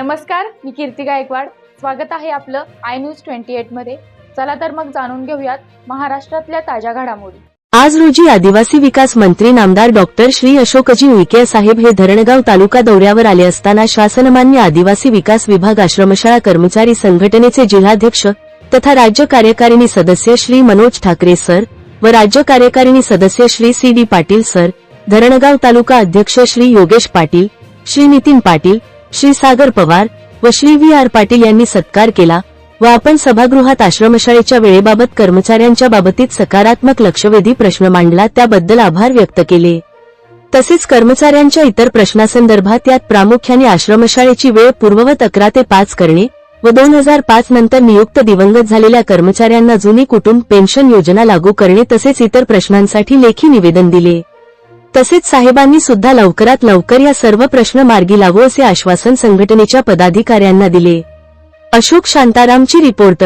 नमस्कार मी कीर्ती गायकवाड. स्वागत आहे आपलं आय न्यूज ट्वेंटी एटमध्ये. चला तर मग जाणून घेऊयात महाराष्ट्रातल्या ताज्या घडामोडी. आज रोजी आदिवासी विकास मंत्री नामदार डॉक्टर श्री अशोकजी उईके साहेब हे धरणगाव तालुका दौऱ्यावर आले असताना शासनमान्य आदिवासी विकास विभाग आश्रमशाळा कर्मचारी संघटनेचे जिल्हाध्यक्ष तथा राज्य कार्यकारिणी सदस्य श्री मनोज ठाकरे सर व राज्य कार्यकारिणी सदस्य Shri C D Patil sir Dharangaon तालुका अध्यक्ष श्री योगेश पाटील श्री नितीन पाटील श्री सागर पवार व श्री व्ही आर पाटील यांनी सत्कार केला व आपण सभागृहात आश्रमशाळेच्या वेळेबाबत कर्मचाऱ्यांच्या बाबतीत सकारात्मक लक्षवेधी प्रश्न मांडला त्याबद्दल आभार व्यक्त केले. तसेच कर्मचाऱ्यांच्या इतर प्रश्नासंदर्भात यात प्रामुख्याने आश्रमशाळेची वेळ पूर्ववत अकरा ते पाच करणे व दोन हजार पाच नंतर नियुक्त दिवंगत झालेल्या कर्मचाऱ्यांना जुनी कुटुंब पेन्शन योजना लागू करणे तसेच इतर प्रश्नांसाठी लेखी निवेदन दिले. तसेच साहेबांनी सुद्धा लवकरात लवकर या सर्व प्रश्न मार्गी लावू असे आश्वासन संघटनेच्या पदाधिकाऱ्यांना दिले. अशोक शांतारामची रिपोर्ट.